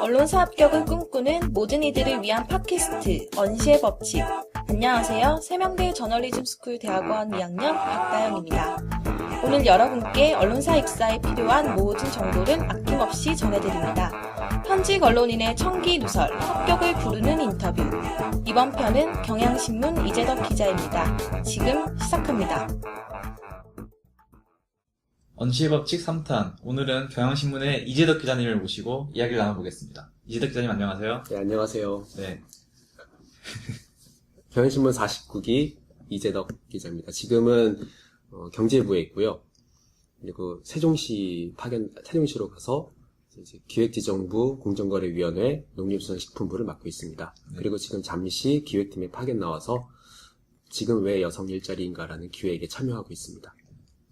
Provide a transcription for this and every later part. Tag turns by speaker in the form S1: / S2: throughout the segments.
S1: 언론사 합격을 꿈꾸는 모든 이들을 위한 팟캐스트 언시의 법칙. 안녕하세요. 세명대 저널리즘 스쿨 대학원 2학년 박다영입니다. 오늘 여러분께 언론사 입사에 필요한 모든 정보를 아낌없이 전해드립니다. 현직 언론인의 청기 누설 합격을 부르는 인터뷰. 이번 편은 경향신문 이재덕 기자입니다. 지금 시작합니다
S2: 언시의 법칙 3탄. 오늘은 경향신문의 이재덕 기자님을 모시고 이야기를 나눠보겠습니다. 이재덕 기자님 안녕하세요.
S3: 네, 안녕하세요.
S2: 네.
S3: 경향신문 49기 이재덕 기자입니다. 지금은 어, 경제부에 있고요. 그리고 세종시 파견, 세종시로 가서 기획지정부 공정거래위원회 농림수산식품부를 맡고 있습니다.
S2: 네.
S3: 그리고 지금 잠시 기획팀에 파견 나와서 지금 왜 여성 일자리인가라는 기획에 참여하고 있습니다.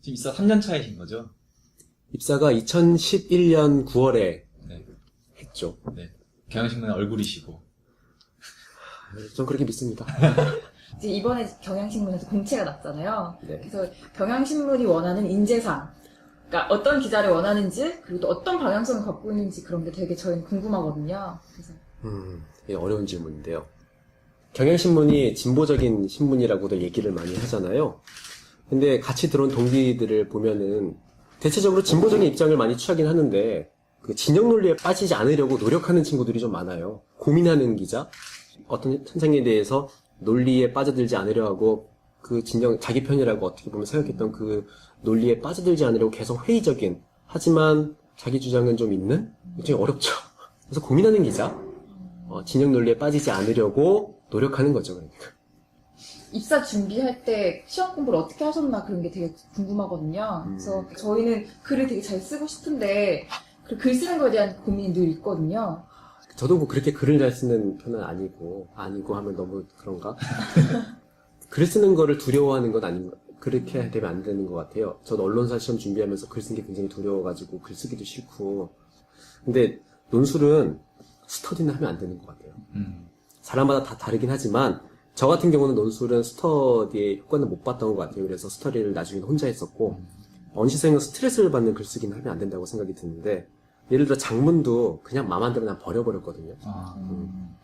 S2: 지금 입사 3년 차이신 거죠?
S3: 입사가 2011년 9월에
S2: 네.
S3: 했죠.
S2: 네. 경향신문의 얼굴이시고.
S3: 좀 그렇게 믿습니다.
S4: 이제 이번에 경향신문에서 공채가 났잖아요.
S3: 네.
S4: 그래서 경향신문이 원하는 인재상, 그러니까 어떤 기자를 원하는지, 그리고 또 어떤 방향성을 갖고 있는지 그런 게 되게 저희는 궁금하거든요. 그래서
S3: 음, 이게 어려운 질문인데요. 경향신문이 진보적인 신문이라고도 얘기를 많이 하잖아요. 근데 같이 들어온 동기들을 보면은 대체적으로 진보적인 입장을 많이 취하긴 하는데 그 진영 논리에 빠지지 않으려고 노력하는 친구들이 좀 많아요. 고민하는 기자, 어떤 현상에 대해서 논리에 빠져들지 않으려 하고 그 진영 자기 편이라고 어떻게 보면 생각했던 그 논리에 빠져들지 않으려고 계속 회의적인 하지만 자기 주장은 좀 있는 굉장히 어렵죠. 그래서 고민하는 기자, 어, 진영 논리에 빠지지 않으려고 노력하는 거죠. 그러니까.
S4: 입사 준비할 때 시험 공부를 어떻게 하셨나 그런 게 되게 궁금하거든요.
S3: 음.
S4: 그래서 저희는 글을 되게 잘 쓰고 싶은데 그 글 쓰는 거에 대한 고민이 늘 있거든요.
S3: 저도 뭐 그렇게 글을 잘 쓰는 편은 아니고 아니고 하면 너무 그런가? 글 쓰는 거를 두려워하는 건 아닌 거 그렇게 되면 안 되는 것 같아요. 저도 언론사 시험 준비하면서 글쓴게 굉장히 두려워가지고 글 쓰기도 싫고 근데 논술은 스터디는 하면 안 되는 것 같아요.
S2: 음.
S3: 사람마다 다 다르긴 하지만 저 같은 경우는 논술은 스터디의 효과는 못 봤던 것 같아요. 그래서 스터디를 나중에 혼자 했었고 언시생은 스트레스를 받는 글쓰기는 하면 안 된다고 생각이 드는데 예를 들어 장문도 그냥 마음만 들어 난 버려버렸거든요.
S2: 아,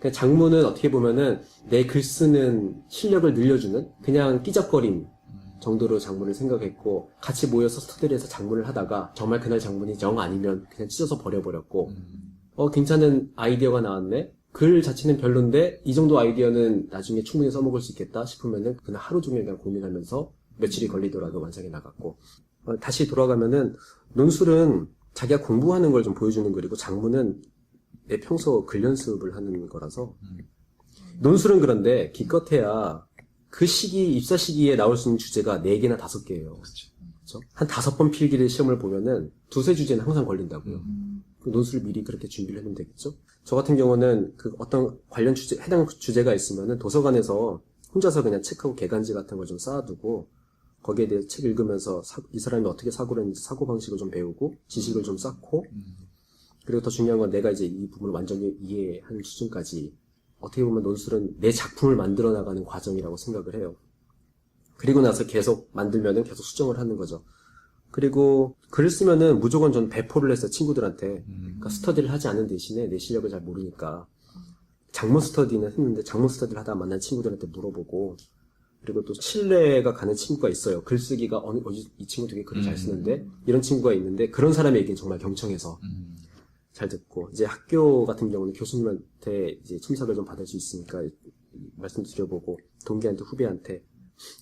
S3: 그냥 장문은 어떻게 보면은 내 글 쓰는 실력을 늘려주는 그냥 끼적거림 정도로 장문을 생각했고 같이 모여서 스터디를 해서 장문을 하다가 정말 그날 장문이 정 아니면 그냥 찢어서 버려버렸고
S2: 음.
S3: 어 괜찮은 아이디어가 나왔네 글 자체는 별론데 이 정도 아이디어는 나중에 충분히 써먹을 수 있겠다 싶으면은 그냥 하루 종일 그냥 고민하면서 며칠이 걸리더라도 완성해 나갔고 어, 다시 돌아가면은 논술은 자기가 공부하는 걸 좀 보여주는 글이고 장문은 내 평소 글 연습을 하는 거라서
S2: 음.
S3: 논술은 그런데 기껏해야 그 시기 입사 시기에 나올 수 있는 주제가 4개나 5개예요
S2: 그렇죠.
S3: 그렇죠? 한 다섯 번 필기를 시험을 보면은 두세 주제는 항상 걸린다고요
S2: 음.
S3: 그 논술을 미리 그렇게 준비를 하면 되겠죠? 저 같은 경우는 그 어떤 관련 주제, 해당 주제가 있으면은 도서관에서 혼자서 그냥 책하고 개간지 같은 걸 좀 쌓아두고 거기에 대해 책 읽으면서 사- 이 사람이 어떻게 사고를 했는지 사고 방식을 좀 배우고 지식을 좀 쌓고
S2: 음.
S3: 그리고 더 중요한 건 내가 이제 이 부분을 완전히 이해하는 수준까지 어떻게 보면 논술은 내 작품을 만들어 나가는 과정이라고 생각을 해요. 그리고 나서 계속 만들면은 계속 수정을 하는 거죠. 그리고 글을 쓰면은 무조건 전 배포를 했어요, 친구들한테.
S2: 음.
S3: 그러니까 스터디를 하지 않은 대신에 내 실력을 잘 모르니까 장문 스터디는 했는데 장문 스터디를 하다 만난 친구들한테 물어보고 그리고 또 신뢰가 가는 친구가 있어요. 글쓰기가 어느 어디 이 친구 되게 글을 잘
S2: 음.
S3: 쓰는데 이런 친구가 있는데 그런 사람의 얘기는 정말 경청해서
S2: 음.
S3: 잘 듣고 이제 학교 같은 경우는 교수님한테 이제 첨삭을 좀 받을 수 있으니까 말씀 드려보고 동기한테 후배한테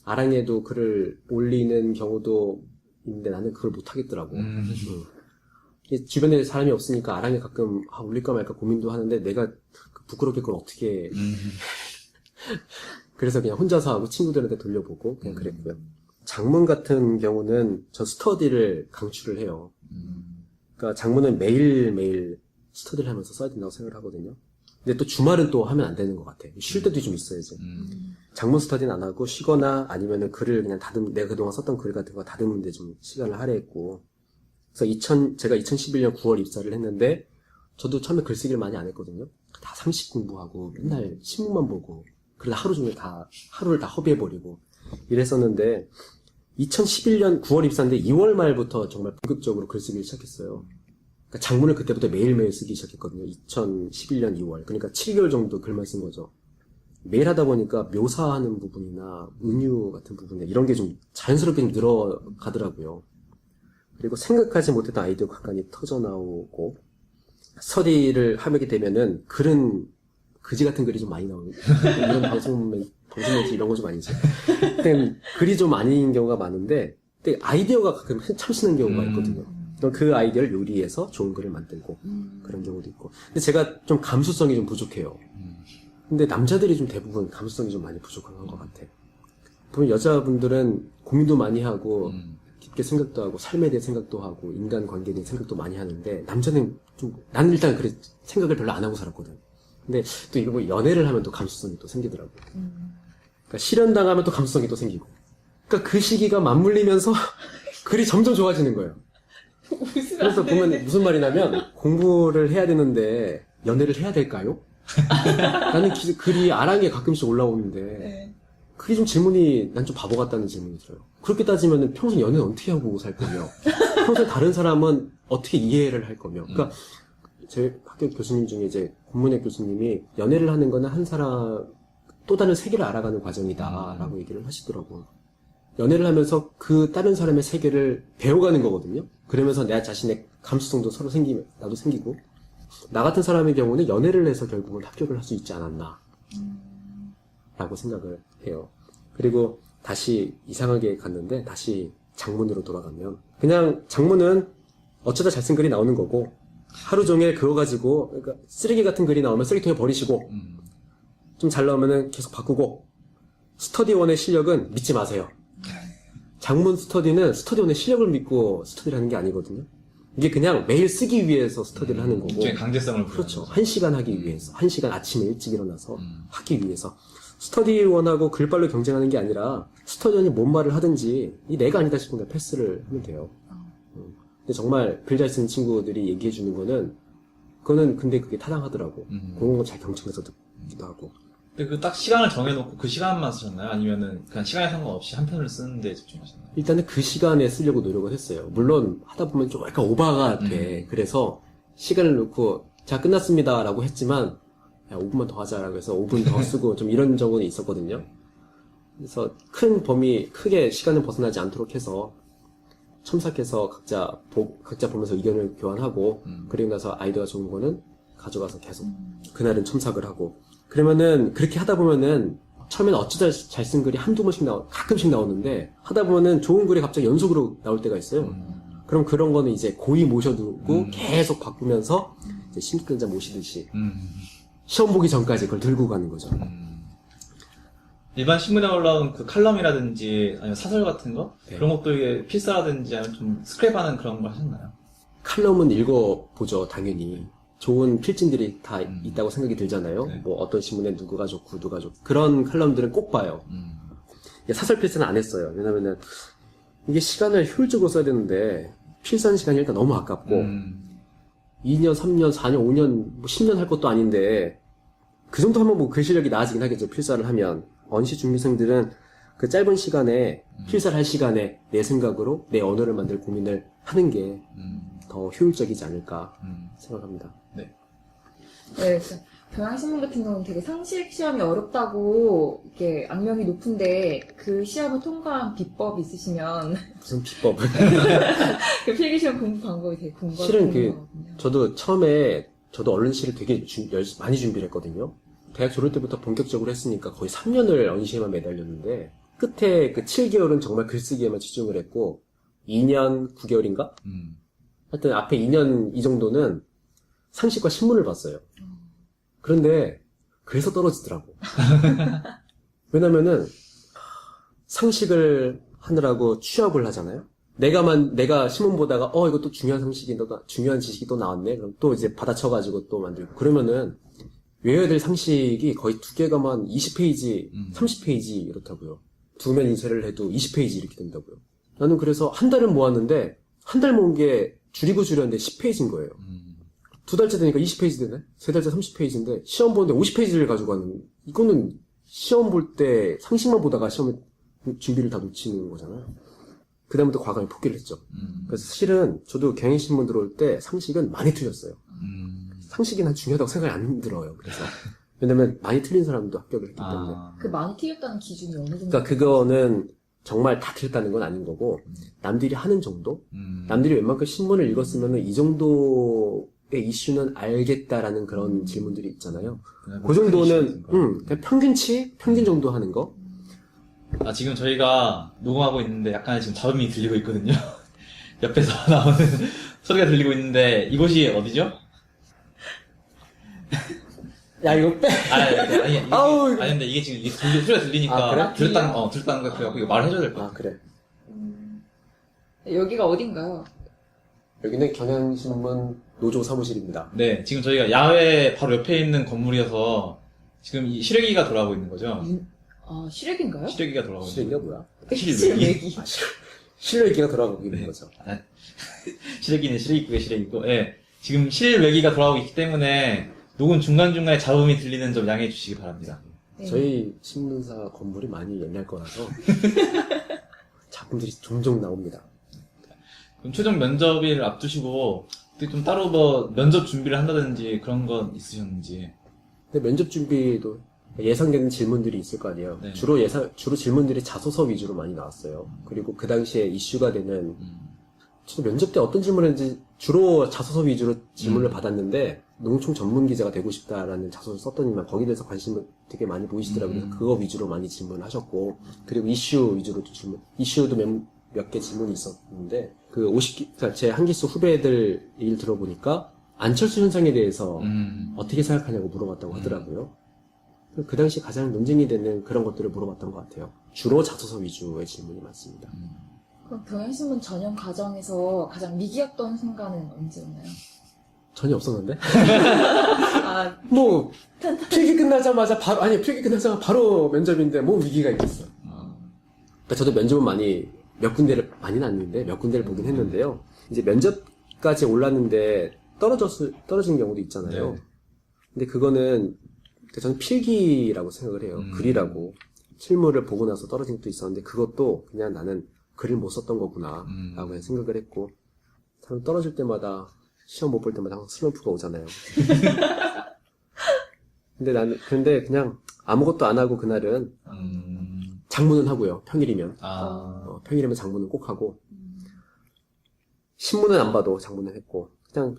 S3: 아랑에도 글을 올리는 경우도 있는데 나는 그걸 못 하겠더라고.
S2: 음.
S3: 음. 주변에 사람이 없으니까 아랑에 가끔 아, 올릴까 말까 고민도 하는데 내가 그 부끄럽게 그걸 어떻게 해.
S2: 음.
S3: 그래서 그냥 혼자서 하고 친구들한테 돌려보고 그냥
S2: 음.
S3: 그랬고요. 장문 같은 경우는 저 스터디를 강추를 해요.
S2: 음.
S3: 그러니까 장문은 매일매일 스터디를 하면서 써야 된다고 생각을 하거든요. 근데 또 주말은 또 하면 안 되는 것 같아. 쉴 때도 좀 있어야지.
S2: 음.
S3: 장문 스터디는 안 하고 쉬거나 아니면은 글을 그냥 다듬, 내가 그동안 썼던 글 같은 거 다듬는데 좀 시간을 할애했고. 그래서 2000, 제가 2011년 9월 입사를 했는데, 저도 처음에 글쓰기를 많이 안 했거든요. 다 상식 공부하고, 맨날 신문만 보고, 그러다 하루 종일 다, 하루를 다 허비해버리고, 이랬었는데, 2011년 9월 입사인데 2월 말부터 정말 본격적으로 글쓰기를 시작했어요. 그러니까 장문을 그때부터 매일매일 쓰기 시작했거든요. 2011년 2월. 그러니까 7개월 정도 글만 쓴 거죠. 매일 하다 보니까 묘사하는 부분이나 은유 같은 부분에 이런 게 좀 자연스럽게 좀 늘어가더라고요. 그리고 생각하지 못했던 아이디어가 간간히 터져 나오고 스터디를 하게 되면은 글은 그지 같은 글이 좀 많이 나오는 이런 방송 멘- 방송 멘트 이런 거 좀 아니죠. 그냥 글이 좀 아닌 경우가 많은데 근데 아이디어가 가끔 참치는 경우가
S2: 음.
S3: 있거든요. 그 아이디어를 요리해서 좋은 글을 만들고 그런 경우도 있고. 근데 제가 좀 감수성이 좀 부족해요.
S2: 음.
S3: 근데 남자들이 좀 대부분 감수성이 좀 많이 부족한 것 같아. 보면 여자분들은 고민도 많이 하고
S2: 음.
S3: 깊게 생각도 하고 삶에 대해 생각도 하고 인간 관계에 대해 생각도 많이 하는데 남자는 좀 나는 일단 그래 생각을 별로 안 하고 살았거든. 근데 또 이거 뭐 연애를 하면 또 감수성이 또 생기더라고. 그러니까 실현 당하면 또 감수성이 또 생기고. 그러니까 그 시기가 맞물리면서 글이 점점 좋아지는 거예요. 그래서 보면 무슨 말이냐면 공부를 해야 되는데 연애를 해야 될까요? 나는 기- 글이 아랑에 가끔씩 올라오는데
S4: 네.
S3: 그게 좀 질문이 난 좀 바보 같다는 질문이 들어요. 그렇게 따지면 평생 연애는 어떻게 하고 살 거며 평생 다른 사람은 어떻게 이해를 할 거며 그러니까 제 학교 교수님 중에 이제 국문의 교수님이 연애를 하는 거는 한 사람 또 다른 세계를 알아가는 과정이다라고 얘기를 하시더라고요. 연애를 하면서 그 다른 사람의 세계를 배워가는 거거든요. 그러면서 내 자신의 감수성도 서로 생기면 나도 생기고 나 같은 사람의 경우는 연애를 해서 결국은 합격을 할 수 있지 않았나 라고 생각을 해요. 그리고 다시 이상하게 갔는데 다시 장문으로 돌아가면 그냥 장문은 어쩌다 잘 쓴 글이 나오는 거고 하루 종일 그거 가지고 그러니까 쓰레기 같은 글이 나오면 쓰레기통에 버리시고
S2: 음.
S3: 좀잘 나오면은 계속 바꾸고 스터디원의 실력은 믿지 마세요. 장문 스터디는 스터디원의 실력을 믿고 스터디를 하는 게 아니거든요. 이게 그냥 매일 쓰기 위해서 스터디를 하는 거고
S2: 일종의 강제성을
S3: 그렇죠.
S2: 부여하는
S3: 한 시간 하기 위해서 한 시간 아침에 일찍 일어나서
S2: 음.
S3: 하기 위해서 스터디원하고 글빨로 경쟁하는 게 아니라 스터디원이 뭔 말을 하든지 이 내가 아니다 싶으면 패스를 하면 돼요. 음. 근데 정말 글 잘 쓰는 친구들이 얘기해 주는 거는 그거는 근데 그게 타당하더라고.
S2: 음.
S3: 그런 거 잘 경청해서 듣기도 하고.
S2: 근데 그 딱 시간을 정해놓고 그 시간만 쓰셨나요? 아니면은 그냥 시간에 상관없이 한 편을 쓰는데 집중하셨나요?
S3: 일단은 그 시간에 쓰려고 노력을 했어요. 물론 하다 보면 좀 약간 오바가 돼. 그래서 시간을 놓고 자 끝났습니다라고 했지만 야 5분만 더 하자라고 해서 5분 더 쓰고 좀 이런 적은 있었거든요. 그래서 큰 범위 크게 시간을 벗어나지 않도록 해서 첨삭해서 각자 보, 각자 보면서 의견을 교환하고
S2: 음.
S3: 그리고 나서 아이디어가 좋은 거는 가져가서 계속 그날은 첨삭을 하고 그러면은 그렇게 하다 보면은 처음에는 어쩌다 잘쓴 글이 한두 번씩 나오 가끔씩 나오는데 하다 보면은 좋은 글이 갑자기 연속으로 나올 때가 있어요.
S2: 음.
S3: 그럼 그런 거는 이제 고이 모셔두고
S2: 음.
S3: 계속 바꾸면서 이제 신입근자 모시듯이
S2: 음.
S3: 시험 보기 전까지 그걸 들고 가는 거죠.
S2: 음. 일반 신문에 올라온 그 칼럼이라든지 아니면 사설 같은 거
S3: 네.
S2: 그런 것도 이게 필사라든지 아니면 좀 스크랩하는 그런 걸 하셨나요?
S3: 칼럼은 읽어보죠, 당연히. 좋은 필진들이 다
S2: 음.
S3: 있다고 생각이 들잖아요.
S2: 네.
S3: 뭐 어떤 신문에 누구가 좋고 누가 좋고 그런 칼럼들은 꼭 봐요.
S2: 음.
S3: 사설 필사는 안 했어요. 왜냐면은 이게 시간을 효율적으로 써야 되는데 필사하는 시간이 일단 너무 아깝고
S2: 음.
S3: 2년, 3년, 4년, 5년, 뭐 10년 할 것도 아닌데 그 정도 하면 뭐 글 실력이 나아지긴 하겠죠. 필사를 하면 언시 준비생들은 그 짧은 시간에 필사를 할 시간에 내 생각으로 내 언어를 만들 고민을 하는 게더
S2: 음.
S3: 효율적이지 않을까
S2: 음.
S3: 생각합니다.
S4: 네, 그래서 경향신문 같은 경우는 되게 상식 시험이 어렵다고 이렇게 악명이 높은데 그 시험을 통과한 비법 있으시면
S3: 무슨 비법?
S4: 그 필기시험 공부 방법이 되게 궁금-
S3: 실은 그-. 저도 처음에 저도 언론시를 되게 준- 열- 많이 준비를 했거든요. 대학 졸업 때부터 본격적으로 했으니까 거의 3년을 언시에만 매달렸는데 끝에 그 7개월은 정말 글쓰기에만 집중을 했고 2년 9개월인가?
S2: 음.
S3: 하여튼 앞에 2년 이 정도는 상식과 신문을 봤어요. 그런데 그래서 떨어지더라고. 왜냐면은 상식을 하느라고 취업을 하잖아요. 내가만 내가 신문 보다가 어 이거 또 중요한 나- 중요한 지식이 또 나왔네. 그럼 또 이제 받아쳐가지고 또 만들고 그러면은 외워야 될 상식이 거의 두 개가만 20페이지,
S2: 음.
S3: 30페이지 이렇다고요. 두 면 인쇄를 해도 20페이지 이렇게 된다고요. 나는 그래서 한 달은 모았는데 한 달 모은 게 줄이고 줄였는데 10페이지인 거예요.
S2: 음.
S3: 두 달째 되니까 20페이지 되네? 세 달째 30페이지인데, 시험 보는데 50페이지를 가지고 가는, 이거는 시험 볼 때 상식만 보다가 시험에 준비를 다 놓치는 거잖아요. 그다음부터 과감히 포기를 했죠.
S2: 음.
S3: 그래서 실은 저도 경향신문 들어올 때 상식은 많이 틀렸어요.
S2: 음.
S3: 상식이 난 중요하다고 생각이 안 들어요. 그래서 왜냐면 많이 틀린 사람도 합격을 했기 때문에.
S2: 아.
S4: 그 많이 틀렸다는 기준이 어느 정도?
S3: 그러니까 그거는 정말 다 틀렸다는 건 아닌 거고 남들이 하는 정도?
S2: 음.
S3: 남들이 웬만큼 신문을 읽었으면 이 정도의 이슈는 알겠다라는 그런 질문들이 있잖아요.
S2: 그냥
S3: 그 정도는. 음, 그냥 평균치? 평균 정도 하는 거?
S2: 아, 지금 저희가 녹음하고 있는데 약간의 지금 잡음이 들리고 있거든요. 옆에서 나오는 소리가 들리고 있는데 이곳이 어디죠?
S3: 야 이거 빼!
S2: 아 니, 아니, 아니, 이게,
S3: 아우, 이거.
S2: 아니, 근데 이게 지금 이게 들리, 소리가 들리니까
S3: 아, 그래?
S2: 들었다는, 어, 들었다는 거 그래갖고 이거 말해줘야 될것 같아.
S3: 아 그래.
S4: 음, 여기가 어딘가요?
S3: 여기는 경향신문 노조 사무실입니다.
S2: 네, 지금 저희가 야외 바로 옆에 있는 건물이어서 지금 이 실외기가 돌아가고 있는 거죠?
S4: 윤- 아, 시래기인가요?
S2: 실외기가 돌아가고 있는
S3: 실외기가 뭐야?
S2: 실외기.
S4: 실외기.
S3: 아, 실- 실외기가 돌아가고 있는
S2: 네.
S3: 거죠.
S2: 실외기는 실외기고에 실외기고, 예. 지금 실외기가 돌아가고 있기 때문에 녹음 중간중간에 잡음이 들리는 점 양해해 주시기 바랍니다.
S4: 네.
S3: 저희 신문사 건물이 많이 옛날 거라서 작품들이 종종 나옵니다.
S2: 그럼 최종 면접일 앞두시고 어떻게 좀 따로 뭐 면접 준비를 한다든지 그런 건 있으셨는지.
S3: 근데 면접 준비도 예상되는 질문들이 있을 거 아니에요.
S2: 네.
S3: 주로 예상 주로 질문들이 자소서 위주로 많이 나왔어요. 그리고 그 당시에 이슈가 되는
S2: 음.
S3: 저도 면접 때 어떤 질문을 했는지 주로 자소서 위주로 질문을
S2: 음.
S3: 받았는데 농촌 전문 기자가 되고 싶다라는 자소서 썼더니만 거기에 대해서 관심을 되게 많이 보이시더라고요.
S2: 음.
S3: 그래서 그거 위주로 많이 질문을 하셨고 그리고 이슈 위주로도 질문 이슈도 몇 개 질문이 있었는데 그 50기 그러니까 제 한기수 후배들 얘기를 들어보니까 안철수 현상에 대해서
S2: 음.
S3: 어떻게 생각하냐고 물어봤다고
S2: 음.
S3: 하더라고요. 그 당시 가장 논쟁이 되는 그런 것들을 물어봤던 것 같아요. 주로 자소서 위주의 질문이 많습니다.
S4: 그럼 경향신문 전형 과정에서 가장 위기였던 순간은 언제였나요?
S3: 전혀 없었는데?
S4: 아,
S3: 뭐 필기 끝나자마자 바로 아니 필기 끝나자마자 바로 면접인데 뭐 위기가 있겠어.
S2: 아,
S3: 그러니까 저도 면접은 많이 몇 군데를 많이는 아닌데 몇 군데를 보긴 했는데요. 이제 면접까지 올랐는데 떨어졌을 떨어진 경우도 있잖아요.
S2: 네.
S3: 근데 그거는 그러니까 저는 필기라고 생각을 해요.
S2: 음.
S3: 글이라고 실물을 보고 나서 떨어진 것도 있었는데 그것도 그냥 나는 글을 못 썼던 거구나라고
S2: 음.
S3: 그냥 생각을 했고 사람 떨어질 때마다 시험 못 볼 때마다 항상 슬럼프가 오잖아요. 근데 나는 근데 그냥 아무것도 안 하고 그날은
S2: 음.
S3: 장문은 하고요. 평일이면
S2: 아.
S3: 어, 평일이면 장문은 꼭 하고 신문은 안 봐도 장문은 했고 그냥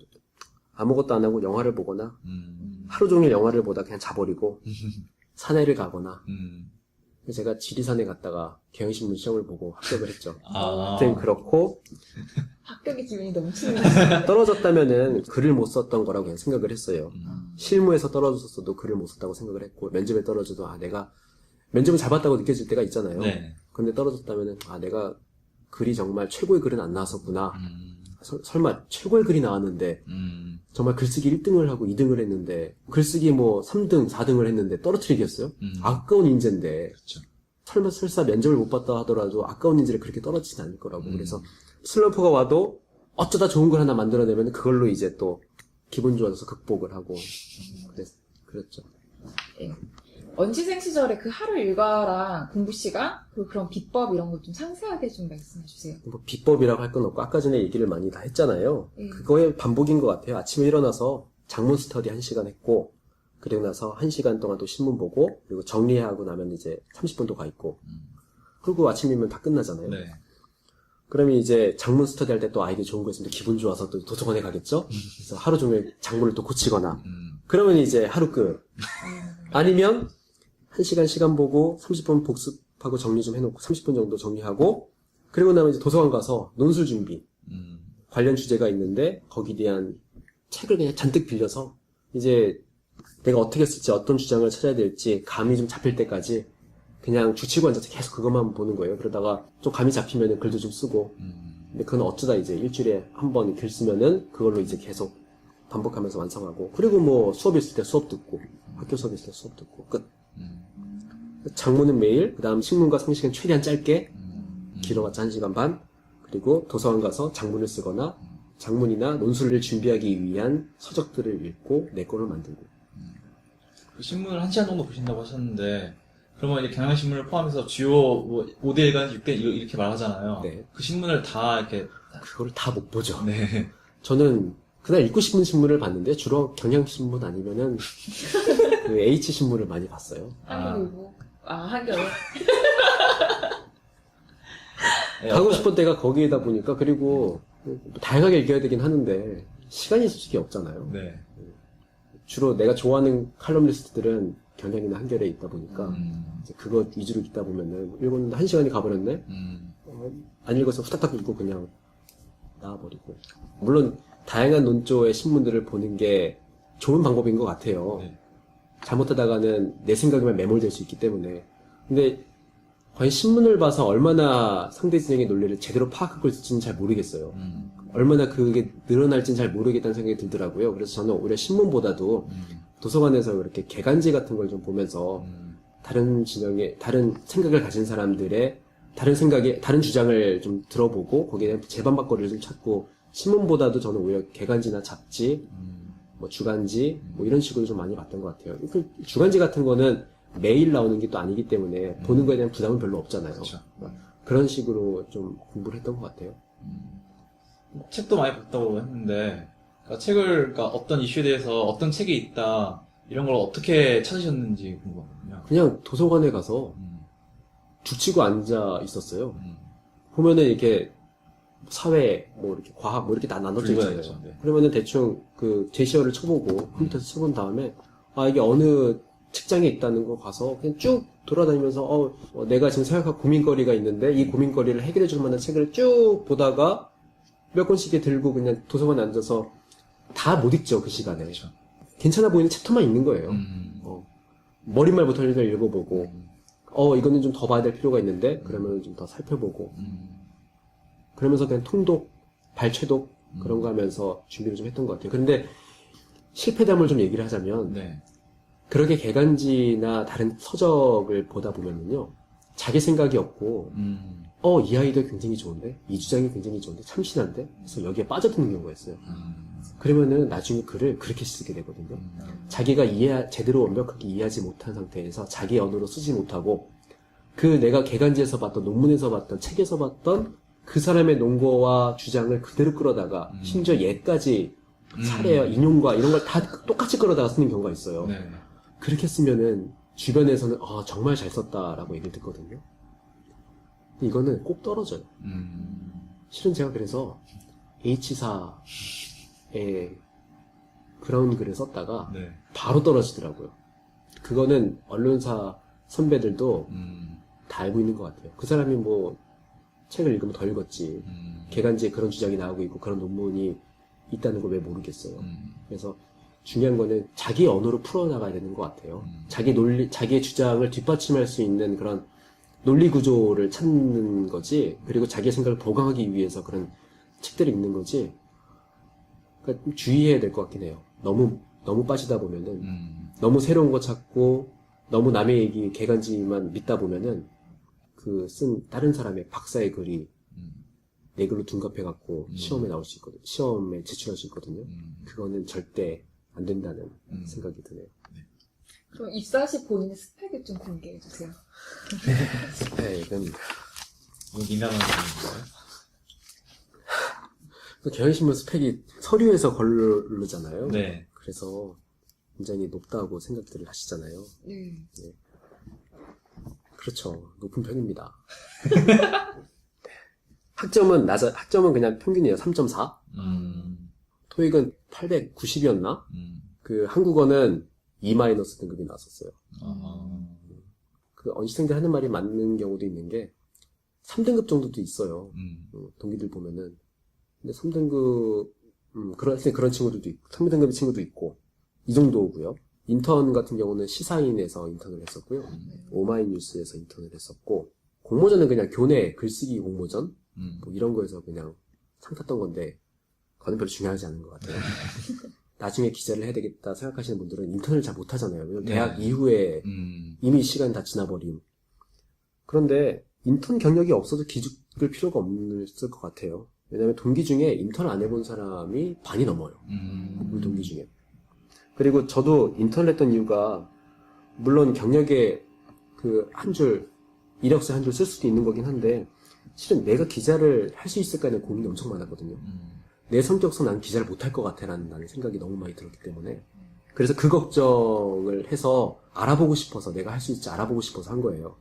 S3: 아무것도 안 하고 영화를 보거나
S2: 음.
S3: 하루 종일 영화를 보다 그냥 자버리고 산에를 가거나
S2: 음.
S3: 제가 지리산에 갔다가 경영신문 시험을 보고 합격을 했죠.
S2: 아.
S3: 아무튼 그렇고
S4: 합격의 기운이 넘치는
S3: 떨어졌다면은 글을 못 썼던 거라고 그냥 생각을 했어요.
S2: 음.
S3: 실무에서 떨어졌어도 글을 못 썼다고 생각을 했고 면접에 떨어져도 아 내가 면접을 잘 봤다고 느껴질 때가 있잖아요.
S2: 네.
S3: 근데 떨어졌다면은 아 내가 글이 정말 최고의 글은 안 나왔었구나.
S2: 음.
S3: 설- 설마 최고의 글이 나왔는데
S2: 음.
S3: 정말 글쓰기 1등을 하고 2등을 했는데 글쓰기 뭐 3등, 4등을 했는데 떨어뜨리겠어요?
S2: 음.
S3: 아까운 인재인데
S2: 그렇죠.
S3: 설마 설사 면접을 못 봤다 하더라도 아까운 인재를 그렇게 떨어지진 않을 거라고
S2: 음.
S3: 그래서 슬럼프가 와도 어쩌다 좋은 걸 하나 만들어내면 그걸로 이제 또 기분 좋아져서 극복을 하고 그랬, 그랬죠.
S4: 언시생 시절에 그 하루 일과랑 공부 시간 그리고 그런 비법 이런 것좀 상세하게 좀 말씀해 주세요.
S3: 뭐 비법이라고 할 건 없고 아까 전에 얘기를 많이 다 했잖아요.
S4: 예.
S3: 그거의 반복인 것 같아요. 아침에 일어나서 장문 스터디 1시간 했고 그리고 나서 1시간 동안 또 신문 보고 그리고 정리하고 나면 이제 30분 또가 있고
S2: 음.
S3: 그리고 아침이면 다 끝나잖아요.
S2: 네.
S3: 그러면 이제 장문 스터디 할 때 또 아이디 좋은 거 있으면 또 기분 좋아서 또 도서관에 가겠죠? 그래서 하루 종일 장문을 또 고치거나
S2: 음.
S3: 그러면 이제 하루 끝. 아니면 1시간 시간 보고 30분 복습하고 정리 좀 해놓고 30분 정도 정리하고 그리고 나면 이제 도서관 가서 논술 준비
S2: 음.
S3: 관련 주제가 있는데 거기에 대한 책을 그냥 잔뜩 빌려서 이제 내가 어떻게 쓸지 어떤 주장을 찾아야 될지 감이 좀 잡힐 때까지 그냥 주치고 앉아서 계속 그것만 보는 거예요. 그러다가 좀 감이 잡히면 글도 좀 쓰고
S2: 음.
S3: 근데 그건 어쩌다 이제 일주일에 한 번 글 쓰면은 그걸로 이제 계속 반복하면서 완성하고 그리고 뭐 수업 있을 때 수업 듣고 학교 수업 있을 때 수업 듣고 끝
S2: 음.
S3: 장문은 매일 그 다음 신문과 상식은 최대한 짧게
S2: 음.
S3: 길어봤자 1시간 반 그리고 도서관 가서 장문을 쓰거나 장문이나 논술을 준비하기 위한 서적들을 읽고 내 거를 만들고
S2: 그 신문을 한 시간 정도 보신다고 하셨는데 그러면 이제 경향신문을 포함해서 주요 뭐 5대 1간 6대 이렇게 말하잖아요.
S3: 네.
S2: 그 신문을 다 이렇게
S3: 그걸 다못 보죠.
S2: 네.
S3: 저는 그날 읽고 싶은 신문을 봤는데 주로 경향신문 아니면은 그 H신문을 많이 봤어요.
S2: 아.
S4: 한겨울고. 아, 한겨울.
S2: 네,
S3: 가고 싶은 때가 거기에다 보니까 그리고 다양하게 읽어야 되긴 하는데 시간이 솔직히 없잖아요.
S2: 네.
S3: 주로 내가 좋아하는 칼럼니스트들은 경향이나 한겨레에 있다 보니까
S2: 음.
S3: 이제 그거 위주로 읽다 보면은 읽었는데 한 시간이 가버렸네?
S2: 음.
S3: 어, 안 읽어서 후딱딱 읽고 그냥 나와버리고. 물론 다양한 논조의 신문들을 보는 게 좋은 방법인 것 같아요.
S2: 네.
S3: 잘못하다가는 내 생각에만 매몰될 수 있기 때문에. 근데 과연 신문을 봐서 얼마나 상대 진영의 논리를 제대로 파악하고 있을지는 잘 모르겠어요.
S2: 음.
S3: 얼마나 그게 늘어날지는 잘 모르겠다는 생각이 들더라고요. 그래서 저는 오히려 신문보다도
S2: 음.
S3: 도서관에서 이렇게 개간지 같은 걸 좀 보면서
S2: 음.
S3: 다른 진영의 다른 생각을 가진 사람들의 다른 생각에 다른 주장을 좀 들어보고 거기에 대한 재반박거리를 좀 찾고 신문보다도 저는 오히려 개간지나 잡지,
S2: 음.
S3: 뭐 주간지 뭐 이런 식으로 좀 많이 봤던 것 같아요. 그 주간지 같은 거는 매일 나오는 게 또 아니기 때문에 보는 거에 대한 부담은 별로 없잖아요.
S2: 그렇죠.
S3: 그런 식으로 좀 공부를 했던 것 같아요.
S2: 책도 많이 봤다고 했는데 그러니까 책을 그러니까 어떤 이슈에 대해서 어떤 책이 있다 이런 걸 어떻게 찾으셨는지 궁금하거든요.
S3: 그냥 도서관에 가서
S2: 음.
S3: 죽치고 앉아 있었어요.
S2: 음.
S3: 보면은 이렇게 사회, 뭐 이렇게 과학, 뭐 이렇게 다 나눠져 있잖아요.
S2: 네.
S3: 그러면은 대충 그 제시어를 쳐보고 컴퓨터에서 쳐본 다음에 아 이게 어느 책장에 있다는 거 가서 그냥 쭉 돌아다니면서 어, 어, 내가 지금 생각한 고민거리가 있는데 이 고민거리를 해결해 줄 만한 책을 쭉 보다가 몇 권씩 들고 그냥 도서관에 앉아서 다 못 읽죠 그 시간에
S2: 그렇죠.
S3: 괜찮아 보이는 챕터만 읽는 거예요
S2: 음.
S3: 어, 머릿말부터 읽어보고
S2: 음.
S3: 어 이거는 좀 더 봐야 될 필요가 있는데 그러면 좀 더 살펴보고
S2: 음.
S3: 그러면서 그냥 통독, 발췌독 그런
S2: 음.
S3: 거 하면서 준비를 좀 했던 것 같아요. 그런데 실패담을 좀 얘기를 하자면
S2: 네.
S3: 그렇게 개간지나 다른 서적을 보다 보면은요 자기 생각이 없고
S2: 음.
S3: 어이 아이디어 굉장히 좋은데 이 주장이 굉장히 좋은데 참신한데 그래서 여기에 빠져드는 경우가 있어요.
S2: 음.
S3: 그러면은 나중에 글을 그렇게 쓰게 되거든요.
S2: 음.
S3: 자기가 이해 제대로 완벽하게 이해하지 못한 상태에서 자기 언어로 쓰지 못하고 그 내가 개간지에서 봤던 논문에서 봤던 책에서 봤던 그 사람의 논거와 주장을 그대로 끌어다가
S2: 음.
S3: 심지어 예까지
S2: 음.
S3: 사례와 인용과 이런 걸 다 똑같이 끌어다가 쓰는 경우가 있어요.
S2: 네.
S3: 그렇게 쓰면은 주변에서는 아 정말 잘 썼다라고 얘기를 듣거든요. 이거는 꼭 떨어져요.
S2: 음.
S3: 실은 제가 그래서 H사에 그런 글을 썼다가
S2: 네.
S3: 바로 떨어지더라고요. 그거는 언론사 선배들도
S2: 음.
S3: 다 알고 있는 것 같아요. 그 사람이 뭐 책을 읽으면 더 읽었지.
S2: 음.
S3: 개간지에 그런 주장이 나오고 있고 그런 논문이 있다는 걸 왜 모르겠어요.
S2: 음.
S3: 그래서 중요한 거는 자기 언어로 풀어나가야 되는 것 같아요.
S2: 음.
S3: 자기 논리, 자기의 주장을 뒷받침할 수 있는 그런 논리 구조를 찾는 거지. 그리고 자기의 생각을 보강하기 위해서 그런 책들을 읽는 거지. 그러니까 좀 주의해야 될 것 같긴 해요. 너무, 너무 빠지다 보면은
S2: 음.
S3: 너무 새로운 거 찾고 너무 남의 얘기 개간지만 믿다 보면은 그 쓴 다른 사람의 박사의 글이
S2: 음.
S3: 내 글로 둔갑해 갖고
S2: 음.
S3: 시험에 나올 수 있거든. 시험에 제출할 수 있거든요.
S2: 음.
S3: 그거는 절대 안 된다는
S2: 음.
S3: 생각이 드네요.
S4: 그럼 입사 시 본인의 스펙을 좀 공개해 주세요.
S3: 스펙은
S2: 너무 민감한 부분인가요?
S3: 그 경향신문 스펙이 서류에서 거르잖아요.
S2: 네.
S3: 그래서 굉장히 높다고 생각들을 하시잖아요.
S4: 네.
S3: 그렇죠. 높은 편입니다. 학점은 낮아, 학점은 그냥 평균이에요. 3.4.
S2: 음.
S3: 토익은 890이었나?
S2: 음.
S3: 그 한국어는 E 마이너스 등급이 나왔었어요.
S2: 아.
S3: 그 언시생들 하는 말이 맞는 경우도 있는 게 3등급 정도도 있어요.
S2: 음.
S3: 어, 동기들 보면은. 근데 3등급, 음, 그런, 그런 친구들도 있고, 3등급의 친구도 있고, 이 정도고요 인턴 같은 경우는 시사인에서 인턴을 했었고요. 오마이뉴스에서 인턴을 했었고, 공모전은 그냥 교내 글쓰기 공모전?
S2: 음.
S3: 뭐 이런 거에서 그냥 상 탔던 건데, 그거는 별로 중요하지 않은 것 같아요. 나중에 기자를 해야 되겠다 생각하시는 분들은 인턴을 잘 못하잖아요. 왜냐면
S2: 네.
S3: 대학 이후에
S2: 음.
S3: 이미 시간 다 지나버린. 그런데 인턴 경력이 없어도 기죽을 필요가 없을 것 같아요. 왜냐하면 동기 중에 인턴 안 해본 사람이 반이 넘어요.
S2: 음.
S3: 우리 동기 중에. 그리고 저도 인턴을 했던 이유가 물론 경력에 그 한 줄, 이력서 한 줄 쓸 수도 있는 거긴 한데, 실은 내가 기자를 할 수 있을까에 대한 고민이 엄청 많았거든요.
S2: 음.
S3: 내 성격상 난 기자를 못할 것 같아라는 나는 생각이 너무 많이 들었기 때문에. 그래서 그 걱정을 해서 알아보고 싶어서 내가 할 수 있을지 알아보고 싶어서 한 거예요.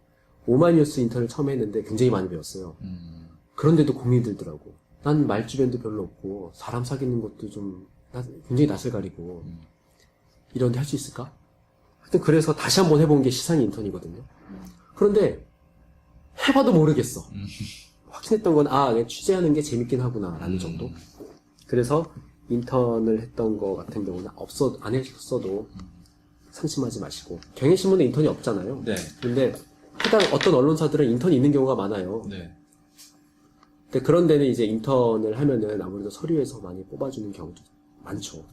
S3: 오마이뉴스 인턴을 처음 했는데 굉장히 많이 배웠어요.
S2: 음.
S3: 그런데도 고민이 들더라고. 난 말주변도 별로 없고 사람 사귀는 것도 좀 나- 굉장히 낯을 가리고
S2: 음.
S3: 이런데 할 수 있을까? 하여튼 그래서 다시 한번 해본 게 시상이 인턴이거든요. 그런데 해봐도 모르겠어.
S2: 음.
S3: 확신했던 건 아, 취재하는 게 재밌긴 하구나라는 정도.
S2: 음.
S3: 그래서 인턴을 했던 거 같은 경우는 없어 안 했어도 상심하지 마시고 경향신문에 인턴이 없잖아요.
S2: 네.
S3: 근데 해당 어떤 언론사들은 인턴이 있는 경우가 많아요.
S2: 네.
S3: 근데 그런 데는 이제 인턴을 하면은 아무래도 서류에서 많이 뽑아주는 경우도 많죠.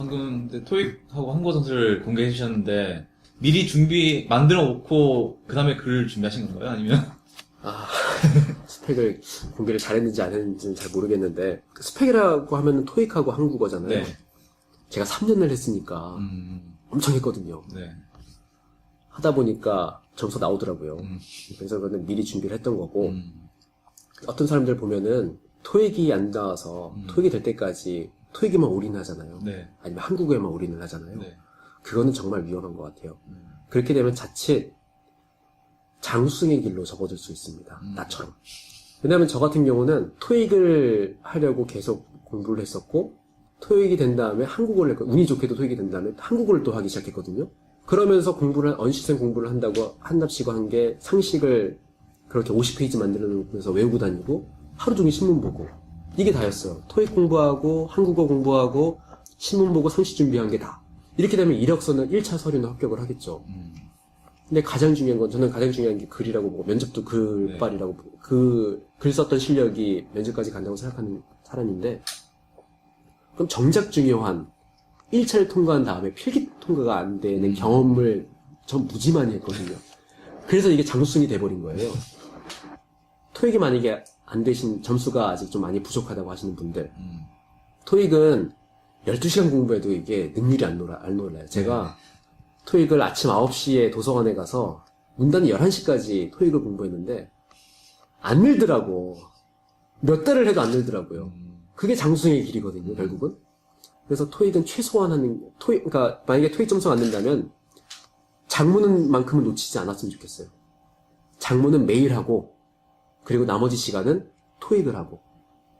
S2: 방금 토익하고 한국어 점수를 공개해 주셨는데 미리 준비 만들어 놓고 그 다음에 글을 준비하신 건가요? 아니면
S3: 아, 스펙을 공개를 잘했는지 안 했는지는 잘 모르겠는데 그 스펙이라고 하면은 토익하고 한국어잖아요.
S2: 네.
S3: 제가 3년을 했으니까
S2: 음.
S3: 엄청 했거든요.
S2: 네.
S3: 하다 보니까 점수 나오더라고요.
S2: 음.
S3: 그래서 그거는 미리 준비를 했던 거고
S2: 음.
S3: 어떤 사람들 보면은 토익이 안 나와서
S2: 음.
S3: 토익이 될 때까지 토익에만 올인하잖아요.
S2: 네.
S3: 아니면 한국어에만 올인을 하잖아요.
S2: 네.
S3: 그거는 정말 위험한 것 같아요.
S2: 음.
S3: 그렇게 되면 자칫 장수의 길로 접어들 수 있습니다.
S2: 음.
S3: 나처럼. 왜냐하면 저 같은 경우는 토익을 하려고 계속 공부를 했었고 토익이 된 다음에 한국어를 했고 운이 좋게도 토익이 된 다음에 한국어를 또 하기 시작했거든요. 그러면서 공부를 언시생 공부를 한다고 한답시고 한 게 상식을 그렇게 50페이지 만들어 놓으면서 외우고 다니고 하루 종일 신문 보고 이게 다였어요. 토익 공부하고 한국어 공부하고 신문 보고 상식 준비한 게 다. 이렇게 되면 이력서는 1차 서류는 합격을 하겠죠.
S2: 음.
S3: 근데 가장 중요한 건 저는 가장 중요한 게 글이라고 보고 면접도 글빨이라고 보고 그글 썼던 실력이 면접까지 간다고 생각하는 사람인데 그럼 정작 중요한 1차를 통과한 다음에 필기 통과가 안 되는 경험을 전 무지 많이 했거든요. 그래서 이게 장수성이 돼버린 거예요. 토익이 만약에 안 되신 점수가 아직 좀 많이 부족하다고 하시는 분들
S2: 음.
S3: 토익은 12시간 공부해도 이게 능률이 안, 놀아, 안 놀라요. 제가 토익을 아침 9시에 도서관에 가서 문 닫는 11시까지 토익을 공부했는데 안 늘더라고. 몇 달을 해도 안 늘더라고요.
S2: 음.
S3: 그게 장수의 길이거든요, 결국은. 그래서 토익은 최소한 하는, 토익, 그러니까 만약에 토익 점수가 안 된다면 장문은 만큼은 놓치지 않았으면 좋겠어요. 장문은 매일 하고, 그리고 나머지 시간은 토익을 하고,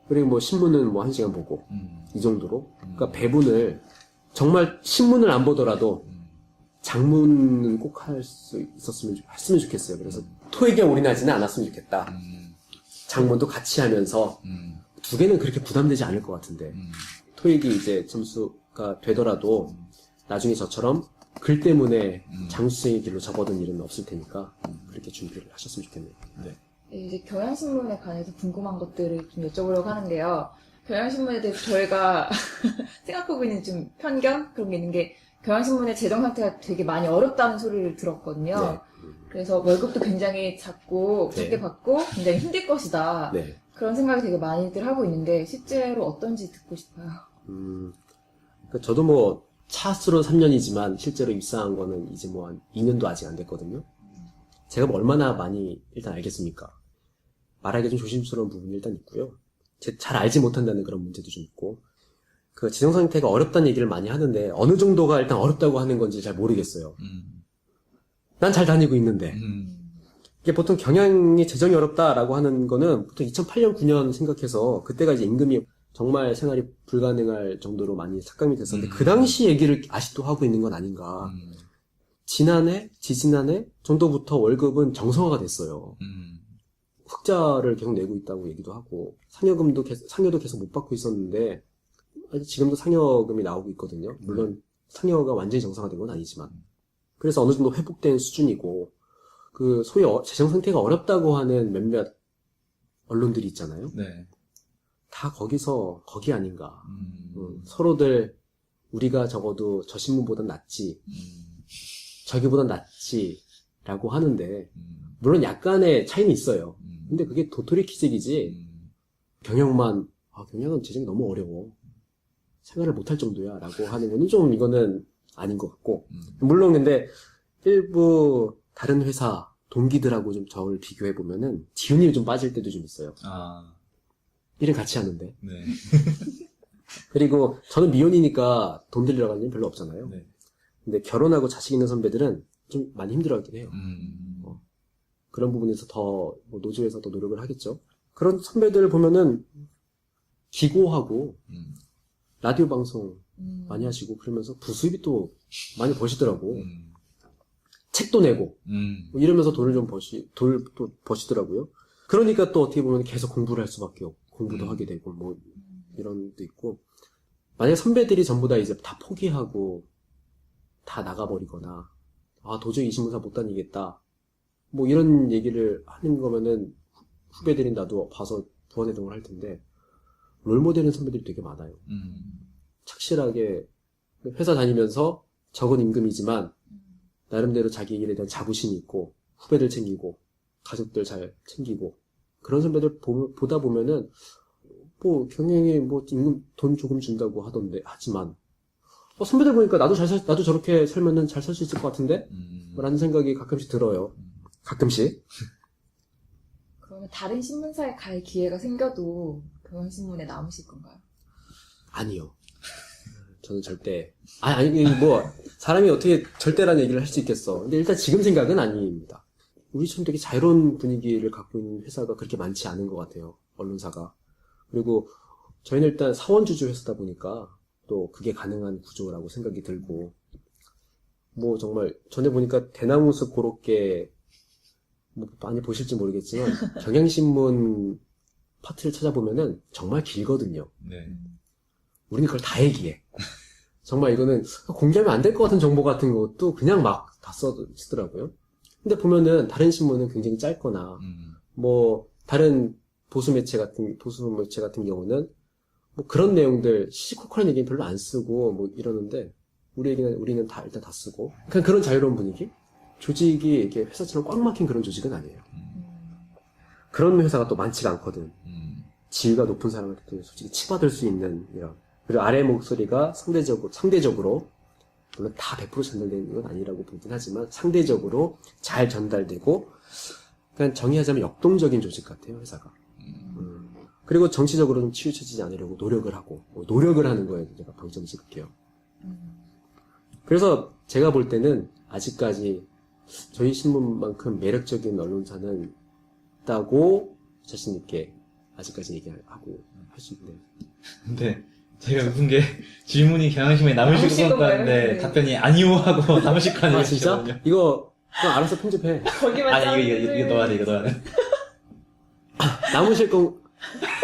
S3: 그리고 뭐 신문은 뭐 한 시간 보고,
S2: 음.
S3: 이 정도로. 그러니까 배분을 정말 신문을 안 보더라도
S2: 음.
S3: 장문은 꼭 할 수 있었으면 좋- 했으면 좋겠어요. 그래서 토익에 올인하지는 않았으면 좋겠다.
S2: 음.
S3: 장문도 같이 하면서
S2: 음.
S3: 두 개는 그렇게 부담되지 않을 것 같은데
S2: 음.
S3: 토익이 이제 점수가 되더라도 나중에 저처럼 글 때문에
S2: 음.
S3: 장수생의 길로 접어든 일은 없을 테니까 그렇게 준비를 하셨으면 좋겠네요.
S2: 네.
S4: 이제 경향신문에 관해서 궁금한 것들을 좀 여쭤보려고 하는데요. 경향신문에 대해서 저희가 생각하고 있는 좀 편견? 그런 게 있는 게 경향신문의 재정 상태가 되게 많이 어렵다는 소리를 들었거든요.
S3: 네.
S4: 그래서 월급도 굉장히 작고
S3: 네.
S4: 작게 받고 굉장히 힘들 것이다.
S3: 네.
S4: 그런 생각이 되게 많이들 하고 있는데 실제로 어떤지 듣고 싶어요.
S3: 음, 그러니까 저도 뭐 차수로 3년이지만 실제로 입사한 거는 이제 뭐 한 2년도 아직 안 됐거든요. 제가 뭐 얼마나 많이 일단 알겠습니까? 말하기 좀 조심스러운 부분이 일단 있고요. 제잘 알지 못한다는 그런 문제도 좀 있고. 그 지정 상태가 어렵다는 얘기를 많이 하는데 어느 정도가 일단 어렵다고 하는 건지 잘 모르겠어요.
S2: 음.
S3: 난잘 다니고 있는데
S2: 음.
S3: 이게 보통 경향이 재정이 어렵다라고 하는 거는 보통 2008년 9년 생각해서 그때가 이제 임금이 정말 생활이 불가능할 정도로 많이 삭감이 됐었는데
S2: 음.
S3: 그 당시 얘기를 아직도 하고 있는 건 아닌가.
S2: 음.
S3: 지난해, 지지난해 정도부터 월급은 정상화가 됐어요.
S2: 음.
S3: 흑자를 계속 내고 있다고 얘기도 하고 상여금도 계속, 상여도 계속 못 받고 있었는데 지금도 상여금이 나오고 있거든요. 물론 상여가 완전히 정상화된 건 아니지만 그래서 어느 정도 회복된 수준이고 그 소위 어- 재정 상태가 어렵다고 하는 몇몇 언론들이 있잖아요.
S2: 네.
S3: 다 거기서 거기 아닌가.
S2: 음.
S3: 음, 서로들 우리가 적어도 저 신문보단 낫지,
S2: 음.
S3: 저기보단 낫지 라고 하는데
S2: 음.
S3: 물론 약간의 차이는 있어요.
S2: 음.
S3: 근데 그게 도토리 키재기지
S2: 음.
S3: 경영만 아 경영은 재정이 너무 어려워 생활을 못할 정도야 라고 하는 거는 좀 이거는 아닌 것 같고
S2: 음.
S3: 물론 근데 일부 다른 회사 동기들하고 좀 저를 비교해 보면은 지훈이 좀 빠질 때도 좀 있어요.
S2: 아,
S3: 일은 같이 하는데.
S2: 네.
S3: 그리고 저는 미혼이니까 돈 들이러 가는 일 별로 없잖아요.
S2: 네.
S3: 근데 결혼하고 자식 있는 선배들은 좀 많이 힘들어하긴 해요.
S2: 음,
S3: 그런 부분에서 더 뭐 노조에서 더 노력을 하겠죠. 그런 선배들 보면은 기고하고
S2: 음,
S3: 라디오 방송
S4: 음.
S3: 많이 하시고 그러면서 부수입이 또 많이 버시더라고.
S2: 음,
S3: 책도 내고
S2: 음,
S3: 뭐 이러면서 돈을 좀 버시 돌또 버시더라고요. 그러니까 또 어떻게 보면 계속 공부를 할 수밖에 없고 공부도
S2: 음.
S3: 하게 되고 뭐 이런 것도 있고 만약 선배들이 전부 다 이제 다 포기하고 다 나가버리거나 아 도저히 이 신문사 못 다니겠다. 뭐 이런 얘기를 하는 거면은 후- 후배들이 나도 봐서 부원회동을 할 텐데 롤모델인 선배들이 되게 많아요.
S2: 음,
S3: 착실하게 회사 다니면서 적은 임금이지만 나름대로 자기 일에 대한 자부심이 있고 후배들 챙기고 가족들 잘 챙기고 그런 선배들 보, 다 보면은 뭐 경영이 뭐 임금 돈 조금 준다고 하던데 하지만 어, 선배들 보니까 나도 잘 살, 나도 저렇게 살면은 잘 살 수 있을 것 같은데
S2: 음,
S3: 라는 생각이 가끔씩 들어요. 가끔씩
S4: 그러면 다른 신문사에 갈 기회가 생겨도 경향신문에 남으실 건가요?
S3: 아니요. 저는 절대 아니 아니 뭐 사람이 어떻게 절대라는 얘기를 할 수 있겠어. 근데 일단 지금 생각은 아닙니다. 우리처럼 되게 자유로운 분위기를 갖고 있는 회사가 그렇게 많지 않은 것 같아요. 언론사가. 그리고 저희는 일단 사원주주 회사다 보니까 또 그게 가능한 구조라고 생각이 들고 뭐 정말 전에 보니까 대나무숲 고로케 뭐 많이 보실지 모르겠지만 경향신문 파트를 찾아보면은 정말 길거든요.
S2: 네.
S3: 우리는 그걸 다 얘기해. 정말 이거는 공개하면 안 될 것 같은 정보 같은 것도 그냥 막 다 써쓰더라고요. 근데 보면은 다른 신문은 굉장히 짧거나
S2: 음,
S3: 뭐 다른 보수 매체 같은 보수 매체 같은 경우는 뭐 그런 내용들 시시콜콜한 얘기는 별로 안 쓰고 뭐 이러는데 우리 얘기는 우리는 다 일단 다 쓰고 그냥 그런 자유로운 분위기 조직이 이렇게 회사처럼 꽉 막힌 그런 조직은 아니에요. 그런 회사가 또 많지가 않거든.
S2: 음,
S3: 지위가 높은 사람한테 솔직히 치받을 수 있는 이런 그리고 아래 목소리가 상대적으로 상대적으로 물론 다 100% 전달되는 건 아니라고 보긴 하지만 상대적으로 잘 전달되고 그냥 정의하자면 역동적인 조직 같아요 회사가 음. 그리고 정치적으로 좀 치우쳐지지 않으려고 노력을 하고 뭐 노력을 하는 거에 제가 방점 찍을게요 그래서 제가 볼 때는 아직까지 저희 신문만큼 매력적인 언론사는 있다고 자신 있게 아직까지 얘기하고 할 수 있네요.
S2: 근데 제가 웃은 게 질문이 경향신문에 남으실 것? 같다는데
S4: 네.
S2: 답변이 아니요 하고 남으실 거 아니에요?
S3: 아 진짜? 이거 알아서 편집해.
S4: 거기만
S2: 아니 이거 이거, 이거 넣어야 돼 이거 넣어야 돼.
S3: 남으실 건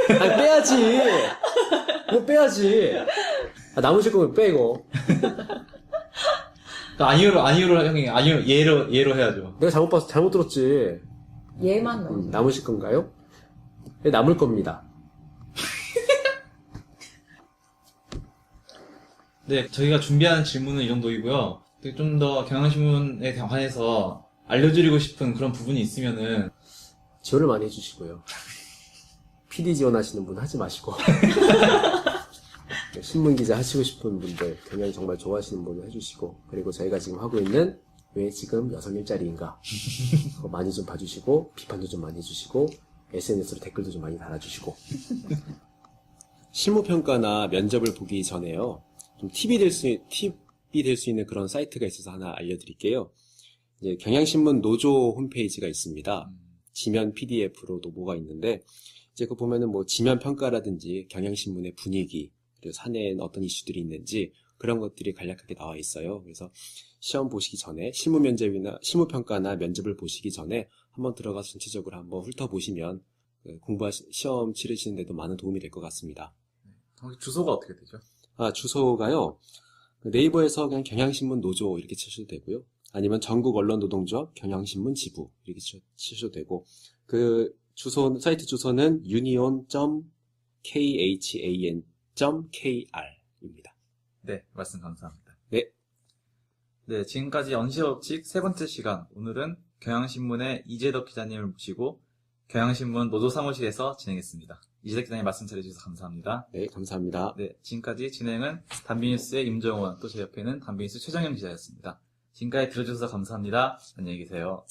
S3: 아니 빼야지. 이거 빼야지. 아, 남으실 거면 빼 이거.
S2: 그러니까 아니요로 아니요로 형이 아니요 예로 예로 해야죠.
S3: 내가 잘못 봤어 잘못 들었지.
S4: 얘만 넣어.
S3: 음, 남으실 건가요? 네, 남을 겁니다.
S2: 네, 저희가 준비한 질문은 이 정도이고요. 좀 더 경향신문에 관해서 알려드리고 싶은 그런 부분이 있으면은
S3: 지원을 많이 해주시고요. PD 지원하시는 분 하지 마시고. 신문 기자 하시고 싶은 분들, 경향 정말 좋아하시는 분은 해주시고, 그리고 저희가 지금 하고 있는 왜 지금 여성 일자리인가 그거 많이 좀 봐주시고, 비판도 좀 많이 해주시고, SNS로 댓글도 좀 많이 달아주시고. 실무 평가나 면접을 보기 전에요. 좀 팁이 될 수, 팁이 될 수 있는 그런 사이트가 있어서 하나 알려드릴게요. 이제 경향신문 노조 홈페이지가 있습니다. 지면 PDF로 노보가 있는데 이제 그 보면은 뭐 지면 평가라든지 경향신문의 분위기 그리고 사내엔 어떤 이슈들이 있는지 그런 것들이 간략하게 나와 있어요. 그래서 시험 보시기 전에 실무 면접이나 실무 평가나 면접을 보시기 전에 한번 들어가서 전체적으로 한번 훑어보시면 그 공부하시 시험 치르시는데도 많은 도움이 될 것 같습니다.
S2: 주소가 어떻게 되죠?
S3: 아, 주소가요. 그 네이버에서 그냥 경향신문 노조 이렇게 치셔도 되고요. 아니면 전국 언론 노동조합 경향신문 지부 이렇게 치- 치셔도 되고 그 주소 사이트 주소는 union.khan.kr입니다.
S2: 네, 말씀 감사합니다.
S3: 네.
S2: 네, 지금까지 언시업칙 세 번째 시간. 오늘은 경향신문의 이재덕 기자님을 모시고 경향신문 노조 사무실에서 진행했습니다. 이재덕 기자님 말씀 잘해주셔서 감사합니다.
S3: 네, 감사합니다.
S2: 네, 지금까지 진행은 단비뉴스의 임정원, 또 제 옆에는 단비뉴스 최정현 기자였습니다. 지금까지 들어주셔서 감사합니다. 안녕히 계세요.